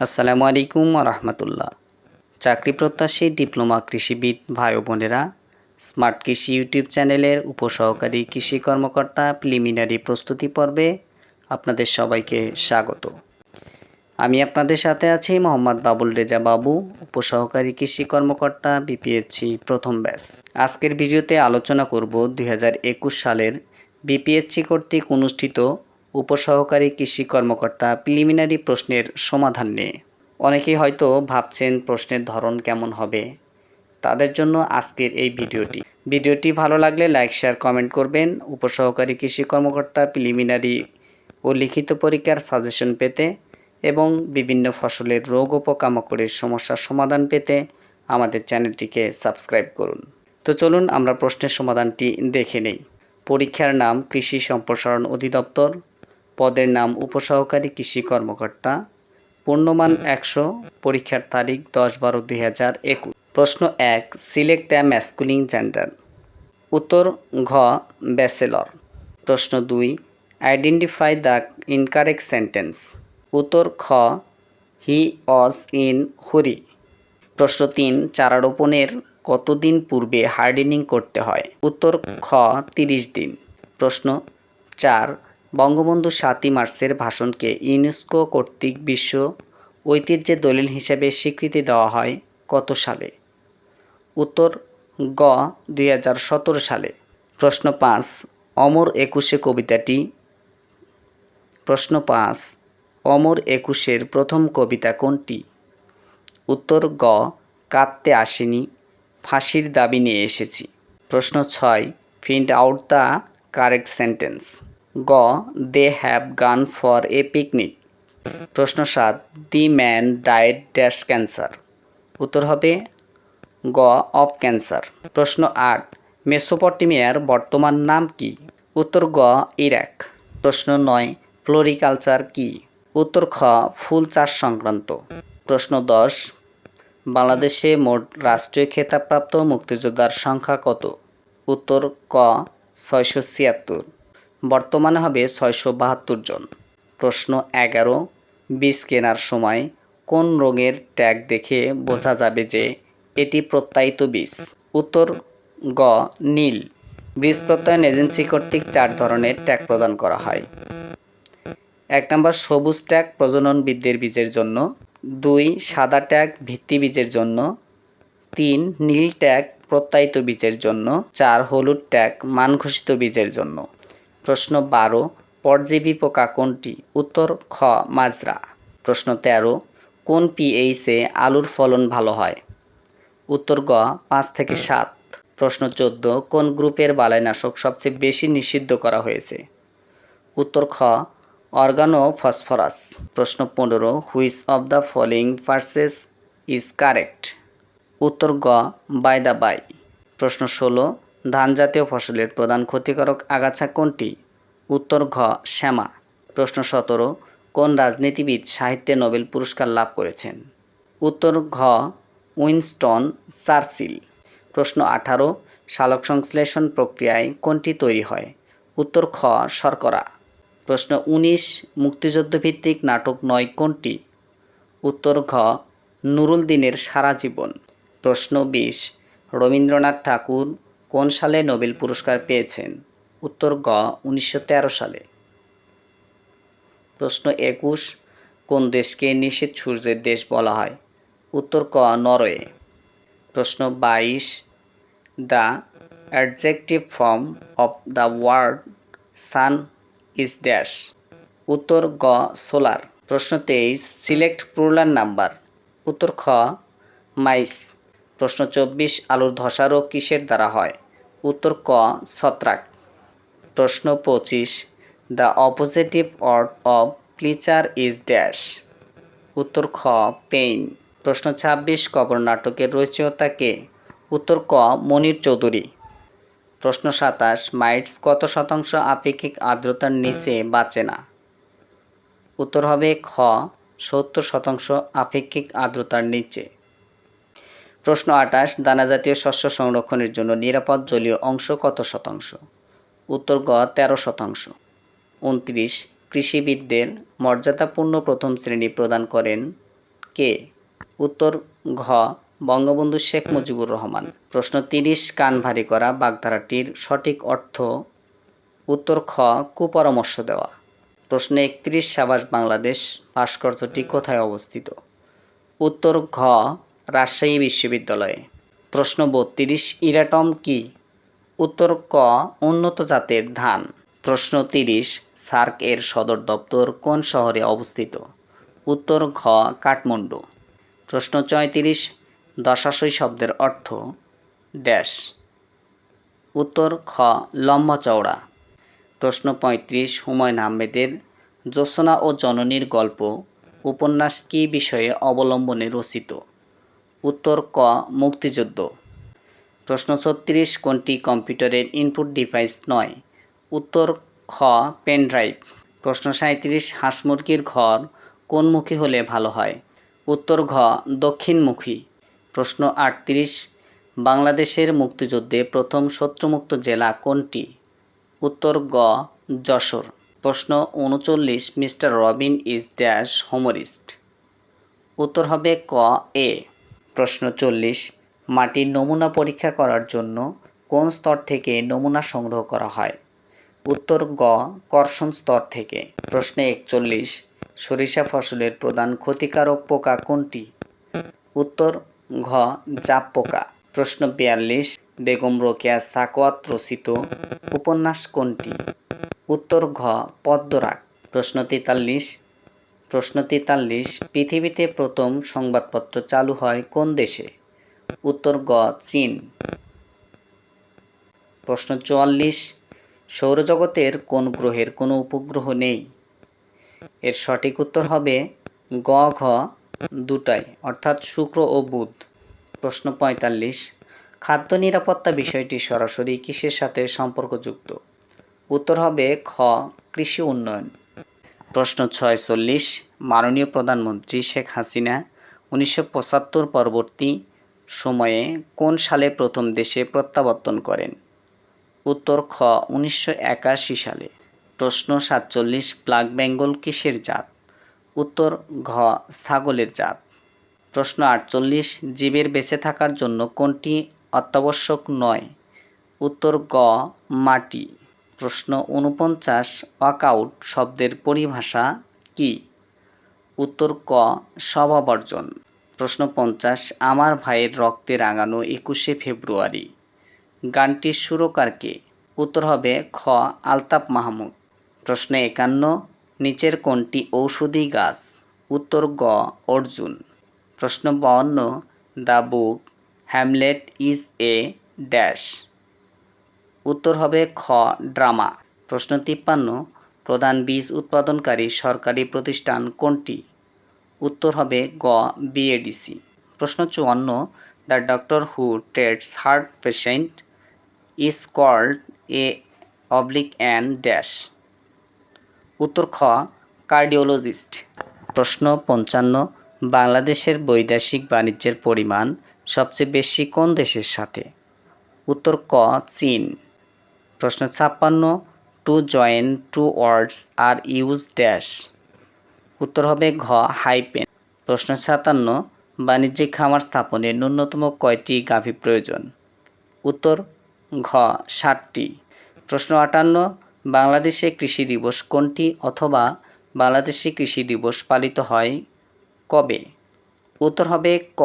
আসসালামু আলাইকুম রহমতুল্লাহ চাকরি প্রত্যাশী ডিপ্লোমা কৃষিবিদ ভাই বোনেরা, স্মার্ট কৃষি ইউটিউব চ্যানেলের উপসহকারী কৃষি কর্মকর্তা প্রিলিমিনারি প্রস্তুতি পর্বে আপনাদের সবাইকে স্বাগত। আমি আপনাদের সাথে আছি মোহাম্মদ বাবুল রেজা বাবু, উপসহকারী কৃষি কর্মকর্তা বিপিএসসি প্রথম ব্যাচ। আজকের ভিডিওতে আলোচনা করব দু হাজার একুশ সালের বিপিএসসি কর্তৃক অনুষ্ঠিত উপসহকারী কৃষি কর্মকর্তা প্রিলিমিনারি প্রশ্নের সমাধান নিয়ে। অনেকেই হয়তো ভাবছেন প্রশ্নের ধরন কেমন হবে। তাদের জন্য আজকের এই ভিডিওটি। ভিডিওটি ভালো লাগলে লাইক, শেয়ার, কমেন্ট করবেন। উপসহকারী কৃষি কর্মকর্তা প্রিলিমিনারি ও লিখিত পরীক্ষার সাজেশন পেতে এবং বিভিন্ন ফসলের রোগ ও পোকামাকড়ের সমস্যার সমাধান পেতে আমাদের চ্যানেলটিকে সাবস্ক্রাইব করুন। তো চলুন আমরা প্রশ্নের সমাধানটি দেখে নেই। পরীক্ষার নাম কৃষি সম্প্রসারণ অধিদপ্তর। পদের নাম উপসহকারী কৃষি কর্মকর্তা। পূর্ণমান একশো, পরীক্ষার তারিখ দশ বারো দুই হাজার একুশ। প্রশ্ন এক, সিলেক্ট দ্য ম্যাসকুলিং জেন্ডার। উত্তর, ঘ, ব্যাচেলর। প্রশ্ন দুই, আইডেন্টিফাই দ্য ইনকারেক্ট সেন্টেন্স। উত্তর, খ, হি অজ ইন হুরি। প্রশ্ন তিন চারা রোপণের কতদিন পূর্বে হার্ডেনিং করতে হয়? উত্তর, খ, তিরিশ দিন। প্রশ্ন চার বঙ্গবন্ধু সাতই মার্চের ভাষণকে ইউনেস্কো কর্তৃক বিশ্ব ঐতিহ্যের দলিল হিসেবে স্বীকৃতি দেওয়া হয় কত সালে? উত্তর, গ, দুই হাজার সতেরো সালে। প্রশ্ন পাঁচ, অমর একুশে কবিতাটি? প্রশ্ন পাঁচ, অমর একুশের প্রথম কবিতা কোনটি? উত্তর, গ, কাঁদতে আসেনি, ফাঁসির দাবি নিয়ে এসেছি। প্রশ্ন ছয় find out the correct sentence. গ they have gone for a picnic প্রশ্ন সাত the man diet dash cancer উত্তর হবে গ অফ ক্যান্সার প্রশ্ন আট মেসোপটেমিয়ার বর্তমান নাম কি? উত্তর গ ইরাক প্রশ্ন নয় ফ্লোরিকালচার কি? উত্তর খ, ফুল চাষ সংক্রান্ত. প্রশ্ন দশ, বাংলাদেশে মোট রাষ্ট্রীয় খেতাবপ্রাপ্ত মুক্তিযোদ্ধার সংখ্যা কত? উত্তর ক, ছয়শো ছিয়াত্তর। বর্তমানে হবে ছয়শো বাহাত্তর জন। প্রশ্ন এগারো, বীজ কেনার সময় কোন রঙের ট্যাগ দেখে বোঝা যাবে যে এটি প্রত্যায়িত বীজ? উত্তর, গ, নীল। বীজ প্রত্যয়ন এজেন্সি কর্তৃক চার ধরনের ট্যাগ প্রদান করা হয়। এক নম্বর, সবুজ ট্যাগ প্রজনন বৃদ্ধির বীজের জন্য। দুই, সাদা ট্যাগ ভিত্তি বীজের জন্য। তিন, নীল ট্যাগ প্রত্যায়িত বীজের জন্য। চার, হলুদ ট্যাগ মান ঘোষিত বীজের জন্য। প্রশ্ন বারো, পরজীবী পোকা কোনটি? উত্তর, খ, মাজরা। প্রশ্ন তেরো, কোন পিএইচে আলুর ফলন ভালো হয়? উত্তর গ, পাঁচ থেকে সাত। প্রশ্ন চোদ্দ, কোন গ্রুপের বালাইনাশক সবচেয়ে বেশি নিষিদ্ধ করা হয়েছে? উত্তর খ অর্গানো ফসফরাস প্রশ্ন পনেরো, which of the following verses is correct? উত্তর গ, বাই দ্য বাই। প্রশ্ন ষোলো ধান জাতীয় ফসলের প্রধান ক্ষতিকারক আগাছা কোনটি? উত্তর ঘ, শ্যামা। প্রশ্ন সতেরো, কোন রাজনীতিবিদ সাহিত্যে নোবেল পুরস্কার লাভ করেছেন? উত্তর ঘ, উইনস্টন চার্চিল। প্রশ্ন আঠারো, সালোক সংশ্লেষণ প্রক্রিয়ায় কোনটি তৈরি হয়? উত্তর খ, শর্করা। প্রশ্ন উনিশ, মুক্তিযুদ্ধভিত্তিক নাটক নয় কোনটি? উত্তর ঘ, নুরুল দিনের সারা জীবন। প্রশ্ন বিশ, রবীন্দ্রনাথ ঠাকুর কোন সালে নোবেল পুরস্কার পেয়েছেন? উত্তর গ, উনিশশো তেরো সালে। প্রশ্ন একুশ, কোন দেশকে নিষেধ সূর্যের দেশ বলা হয়? উত্তর ক, নরওয়ে। প্রশ্ন বাইশ, the adjective form of the word sun is dash. উত্তর গ, সোলার। প্রশ্ন তেইশ, সিলেক্ট প্লুরাল নাম্বার। উত্তর খ, মাইস। প্রশ্ন চব্বিশ, আলুর ধসা রোগ কিসের দ্বারা হয়? উত্তর ক, ছত্রাক। প্রশ্ন পঁচিশ, the opposite word of pleasure is dash. উত্তর খ, পেইন। প্রশ্ন ছাব্বিশ, কবর নাটকের রচয়িতা কে? উত্তর ক, মনির চৌধুরী। প্রশ্ন সাতাশ, মাইটস কত শতাংশ আপেক্ষিক আর্দ্রতার নিচে বাঁচে না? উত্তর হবে খ, সত্তর শতাংশ আপেক্ষিক আর্দ্রতার নিচে। প্রশ্ন আটাশ দানাজাতীয় শস্য সংরক্ষণের জন্য নিরাপদ জলীয় অংশ কত শতাংশ? উত্তর গ, তেরো শতাংশ। উনত্রিশ, কৃষিবিদদের মর্যাদাপূর্ণ প্রথম শ্রেণি প্রদান করেন কে? উত্তর ঘ, বঙ্গবন্ধু শেখ মুজিবুর রহমান। প্রশ্ন তিরিশ, কান ভারী করা বাগধারাটির সঠিক অর্থ? উত্তর খ, কুপরামর্শ দেওয়া। প্রশ্ন একত্রিশ, সাবাস বাংলাদেশ ভাস্কর্যটি কোথায় অবস্থিত? উত্তর ঘ রাজশাহী বিশ্ববিদ্যালয়ে। প্রশ্ন বত্রিশ, ইরাটম কি? উত্তর ক, উন্নত জাতের ধান। প্রশ্ন তিরিশ, সার্ক এর সদর দপ্তর কোন শহরে অবস্থিত? উত্তর ঘ, কাঠমান্ডু। প্রশ্ন চৌত্রিশ, দশাশই শব্দের অর্থ, ড্যাশ। উত্তর খ, লম্বা চওড়া। প্রশ্ন পঁয়ত্রিশ, হুমায়ুন আহমেদের জ্যোৎস্না ও জননীর গল্প, উপন্যাস কী বিষয়ে অবলম্বনে রচিত? উত্তর ক, মুক্তিযুদ্ধ। প্রশ্ন ছত্রিশ, কোনটি কম্পিউটারের ইনপুট ডিভাইস নয়? উত্তর খ, পেন ড্রাইভ। প্রশ্ন সাঁত্রিশ হাঁস মুরগির ঘর কোনমুখী হলে ভালো হয়? উত্তর ঘ, দক্ষিণমুখী। প্রশ্ন আটত্রিশ, বাংলাদেশের মুক্তিযুদ্ধে প্রথম শত্রুমুক্ত জেলা কোনটি? উত্তর গ, যশোর। প্রশ্ন উনচল্লিশ, Mister Robin is dash humorist. উত্তর হবে ক, এ। প্রশ্ন চল্লিশ, মাটির নমুনা পরীক্ষা করার জন্য কোন স্তর থেকে নমুনা সংগ্রহ করা হয়? উত্তর গ, কর্ষণ স্তর থেকে। প্রশ্নে একচল্লিশ, সরিষা ফসলের প্রধান ক্ষতিকারক পোকা কোনটি? উত্তর ঘ জাপ পোকা। প্রশ্ন বিয়াল্লিশ, বেগম রোকেয়া সাকওয়াত রচিত উপন্যাস কোনটি? উত্তর ঘ, পদ্মরাগ। প্রশ্ন তেতাল্লিশ প্রশ্ন তেতাল্লিশ পৃথিবীতে প্রথম সংবাদপত্র চালু হয় কোন দেশে? উত্তর গ, চীন। প্রশ্ন চুয়াল্লিশ, সৌরজগতের কোন গ্রহের কোনো উপগ্রহ নেই? এর সঠিক উত্তর হবে গ, ঘ, দুটাই, অর্থাৎ শুক্র ও বুধ। প্রশ্ন পঁয়তাল্লিশ, খাদ্য নিরাপত্তা বিষয়টি সরাসরি কিসের সাথে সম্পর্কযুক্ত? উত্তর হবে খ, কৃষি উন্নয়ন। প্রশ্ন ছয় চল্লিশ মাননীয় প্রধানমন্ত্রী শেখ হাসিনা উনিশশো পঁচাত্তর পরবর্তী সময়ে কোন সালে প্রথম দেশে প্রত্যাবর্তন করেন? উত্তর খ, উনিশশো একাশি সালে। প্রশ্ন সাতচল্লিশ, ব্ল্যাক বেঙ্গল কিসের জাত? উত্তর ঘ, ছাগলের জাত। প্রশ্ন আটচল্লিশ, জীবের বেঁচে থাকার জন্য কোনটি অত্যাবশ্যক নয়? উত্তর গ, মাটি। প্রশ্ন উনপঞ্চাশ ওয়াকআউট শব্দের পরিভাষা কি? উত্তর ক স্বভাবর্জন প্রশ্ন পঞ্চাশ, আমার ভাইয়ের রক্তে রাঙানো একুশে ফেব্রুয়ারি। গানটির সুরকার কে? উত্তর হবে খ আলতাপ মাহমুদ। প্রশ্ন একান্ন, নিচের কোনটি ঔষধি গাছ? উত্তর গ, অর্জুন। প্রশ্ন বাউন্ন, the book, Hamlet is a dash. উত্তর হবে খ, ড্রামা। প্রশ্ন তিপ্পান্ন, প্রধান বীজ উৎপাদনকারী সরকারি প্রতিষ্ঠান কোনটি? উত্তর হবে গ বিএডিসি প্রশ্ন চুয়ান্ন, the doctor who treats heart patient is called a oblique and dash. উত্তর খ, কার্ডিওলজিস্ট। প্রশ্ন পঞ্চান্ন, বাংলাদেশের বৈদেশিক বাণিজ্যের পরিমাণ সবচেয়ে বেশি কোন দেশের সাথে? উত্তর ক, চীন। প্রশ্ন ছাপ্পান্ন to join two words are use dash উত্তর হবে ঘ হাইপেন প্রশ্ন সাতান্ন, বাণিজ্যিক খামার স্থাপনে ন্যূনতম কয়টি গাভী প্রয়োজন উত্তর ঘ, ষাটটি প্রশ্ন আটান্ন, বাংলাদেশে কৃষি দিবস কোনটি অথবা বাংলাদেশে কৃষি দিবস পালিত হয় কবে উত্তর হবে ক,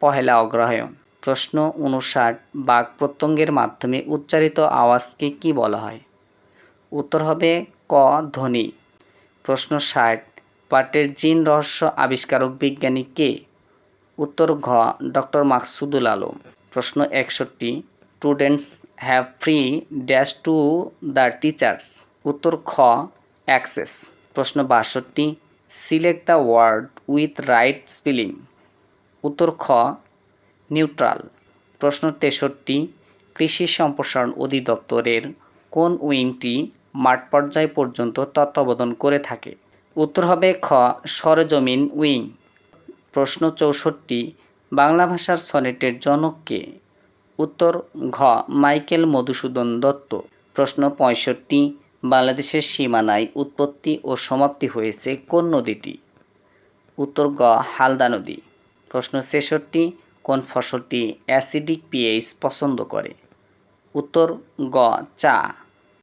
পহেলা অগ্রহায়ণ প্রশ্ন উনষাট বাক প্রত্যঙ্গের মাধ্যমে উচ্চারিত আওয়াজকে কি বলা হয়? উত্তর হবে ক, ধ্বনি। প্রশ্ন ষাট, পাটের জিন রহস্য আবিষ্কারক বিজ্ঞানী কে? উত্তর ঘ, ডক্টর মাকসুদুল আলম। প্রশ্ন একষট্টি, students have free dash to the teachers. উত্তর খ, অ্যাক্সেস। প্রশ্ন বাষট্টি, select the word with right spelling. উত্তর খ নিউট্রাল। প্রশ্ন তেষট্টি, কৃষি সম্প্রসারণ অধিদপ্তরের কোন উইংটি মাঠ পর্যায় পর্যন্ত তত্ত্বাবধান করে থাকে? উত্তর হবে খ, সরেজমিন উইং প্রশ্ন চৌষট্টি, বাংলা ভাষার সনেটের জনককে উত্তর, ঘ, মাইকেল মধুসূদন দত্ত। প্রশ্ন পঁয়ষট্টি, বাংলাদেশের সীমানায় উৎপত্তি ও সমাপ্তি হয়েছে কোন নদীটি? উত্তর, গ, হালদা নদী। প্রশ্ন ছেষট্টি কোন ফসলটি অ্যাসিডিক পিএইচ পছন্দ করে? উত্তর, গ, চা।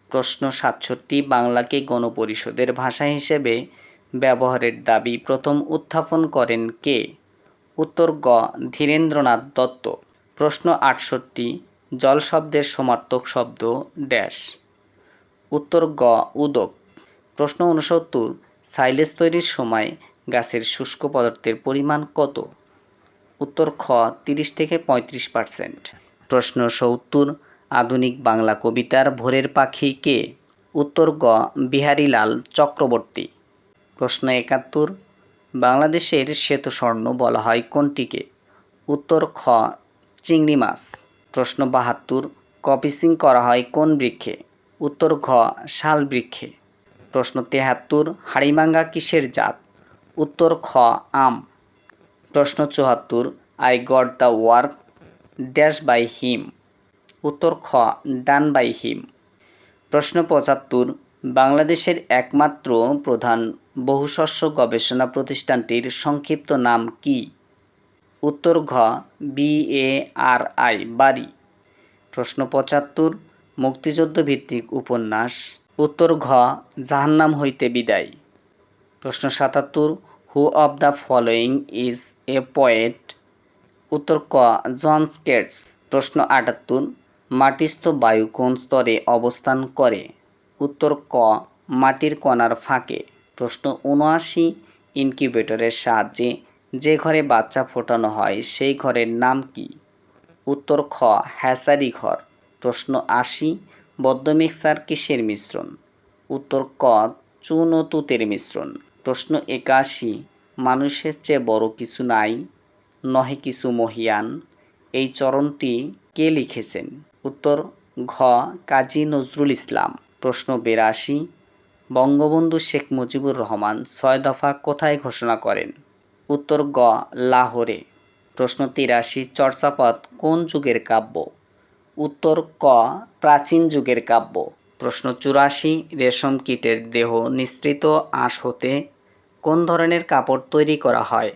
প্রশ্ন সাতষট্টি বাংলাকে গণপরিষদের ভাষা হিসেবে ব্যবহারের দাবি প্রথম উত্থাপন করেন কে? উত্তর, গ, ধীরেন্দ্রনাথ দত্ত। প্রশ্ন আটষট্টি, জল শব্দের সমার্থক শব্দ ড্যাশ। উত্তর, গ, উদক। প্রশ্ন উনসত্তর সাইলেজ তৈরির সময় গাছের শুষ্ক পদার্থের পরিমাণ কত? উত্তর খ তিরিশ থেকে পঁয়ত্রিশ পার্সেন্ট। প্রশ্ন সত্তর, আধুনিক বাংলা কবিতার ভোরের পাখি কে? উত্তর গ, বিহারীলাল চক্রবর্তী। প্রশ্ন একাত্তর, বাংলাদেশের শ্বেতস্বর্ণ বলা হয় কোনটিকে? উত্তর খ, চিংড়ি মাছ। প্রশ্ন বাহাত্তর, কপিসিং করা হয় কোন বৃক্ষে? উত্তর ঘ, শাল বৃক্ষে। প্রশ্ন তেহাত্তর, হাড়িমাঙ্গা কিসের জাত? উত্তর খ, আম। প্রশ্ন চুয়াত্তর I got the work dash by him উত্তর খ ডান বাই হিম প্রশ্ন পঁচাত্তর, বাংলাদেশের একমাত্র প্রধান বহুশস্য গবেষণা প্রতিষ্ঠানটির সংক্ষিপ্ত নাম কি? উত্তর ঘ বি এ আর আই বাড়ি। প্রশ্ন পঁচাত্তর মুক্তিযুদ্ধ ভিত্তিক উপন্যাস। উত্তর ঘ, জাহান্নাম হইতে বিদায়। প্রশ্ন সাতাত্তর who of the following is a poet উত্তর ক, জন স্কেটস। প্রশ্ন আটাত্তর, মাটিস্থ বায়ু কোন স্তরে অবস্থান করে? উত্তর ক, মাটির কণার ফাঁকে। প্রশ্ন উনআশি ইনকিউবেটরের সাহায্যে যে ঘরে বাচ্চা ফোটানো হয়, সেই ঘরের নাম কি? উত্তর খ, হ্যাসারি ঘর। প্রশ্ন আশি, বদ্ধ মিক্সার কিসের মিশ্রণ? উত্তর ক, চুন ও তুতের মিশ্রণ। প্রশ্ন একাশি, মানুষের চেয়ে বড় কিছু নাই, নহে কিছু মহিয়ান, এই চরণটি কে লিখেছেন? উত্তর, ঘ, কাজী নজরুল ইসলাম। প্রশ্ন বেরাশি, বঙ্গবন্ধু শেখ মুজিবুর রহমান ছয় দফা কোথায় ঘোষণা করেন? উত্তর, গ, লাহোরে। প্রশ্ন তিরাশি চর্চাপদ কোন যুগের কাব্য? উত্তর, ক, প্রাচীন যুগের কাব্য। প্রশ্ন চুরাশি, রেশম কীটের দেহ নিঃসৃত আঁশ হতে কোন ধরনের কাপড় তৈরি করা হয়?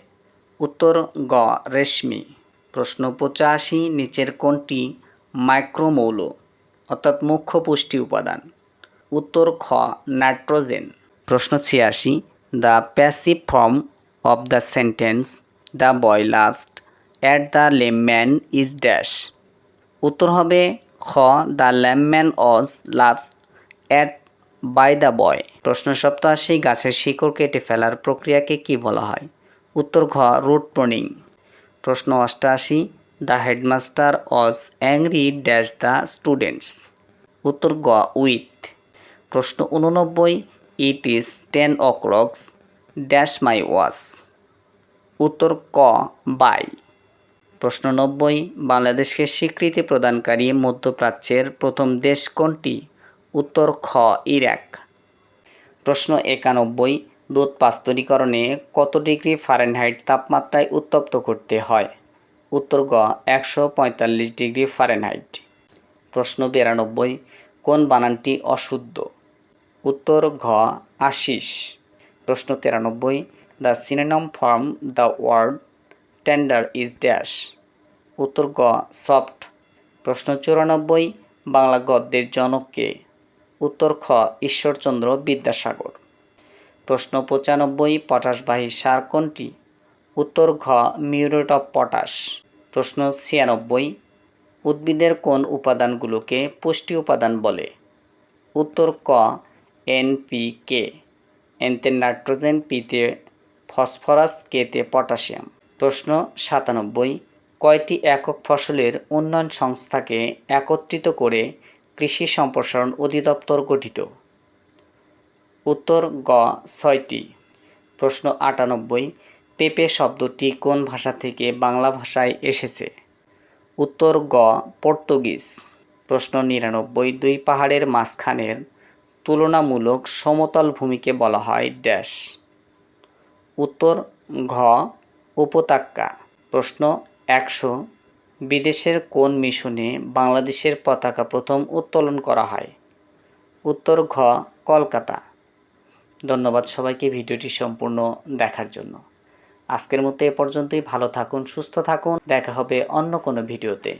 উত্তর, গ, রেশমি। প্রশ্ন পঁচাশি, নিচের কোনটি মাইক্রোমৌল, অর্থাৎ মুখ্য পুষ্টি উপাদান? উত্তর, খ, নাইট্রোজেন। প্রশ্ন ছিয়াশি, the passive form of the sentence, the boy laughed, at the lame man is dash. উত্তর হবে, খ, the lame man was laughed at by the boy প্রশ্ন সপ্তাশি গাছের শিকড় কেটে ফেলার প্রক্রিয়াকে কি বলা হয়? উত্তর ঘ রুট প্রনিং প্রশ্ন অষ্টাশি the headmaster was angry dash the students উত্তর গ উইথ প্রশ্ন উননব্বই it is ten o'clock dash my watch উত্তর ক বাই প্রশ্ন নব্বই, বাংলাদেশকে স্বীকৃতি প্রদানকারী মধ্যপ্রাচ্যের প্রথম দেশ কোনটি? উত্তর খ, ইরাক। প্রশ্ন একানব্বই, দুধ পাস্তরীকরণে কত ডিগ্রি ফারেনহাইট তাপমাত্রায় উত্তপ্ত করতে হয়? উত্তর গ, একশো পঁয়তাল্লিশ ডিগ্রি ফারেনহাইট। প্রশ্ন বিরানব্বই, কোন বানানটি অশুদ্ধ? উত্তর ঘ, আশিস। প্রশ্ন তিরানব্বই, the synonym form the word tender is dash. উত্তর গ, সফট। প্রশ্ন চুরানব্বই, বাংলা গদ্যের জনককে উত্তর খ, ঈশ্বরচন্দ্র বিদ্যাসাগর। প্রশ্ন পঁচানব্বই, পটাশবাহী সার কোনটি? উত্তর ঘ, মিউরেট অফ পটাশ। প্রশ্ন ছিয়ানব্বই, উদ্ভিদের কোন উপাদানগুলোকে পুষ্টি উপাদান বলে? উত্তর ক এনপিকে এনতে নাইট্রোজেন পিতে ফসফরাস কেতে পটাশিয়াম। প্রশ্ন সাতানব্বই, কয়টি একক ফসলের উন্নয়ন সংস্থাকে একত্রিত করে কৃষি সম্প্রসারণ অধিদপ্তর গঠিত। উত্তর গ ছয়টি। প্রশ্ন আটানব্বই, পেঁপে শব্দটি কোন ভাষা থেকে বাংলা ভাষায় এসেছে? উত্তর গ পর্তুগিজ। প্রশ্ন নিরানব্বই, দুই পাহাড়ের মাঝখানের তুলনামূলক সমতল ভূমিকে বলা হয় ড্যাশ। উত্তর ঘ উপত্যকা। প্রশ্ন একশো বিদেশের কোন মিশনে বাংলাদেশের পতাকা প্রথম উত্তোলন করা হয়? উত্তর ঘ, কলকাতা। ধন্যবাদ সবাইকে ভিডিওটি সম্পূর্ণ দেখার জন্য। আজকের মতো এ পর্যন্তই। ভালো থাকুন, সুস্থ থাকুন। দেখা হবে অন্য কোনো ভিডিওতে।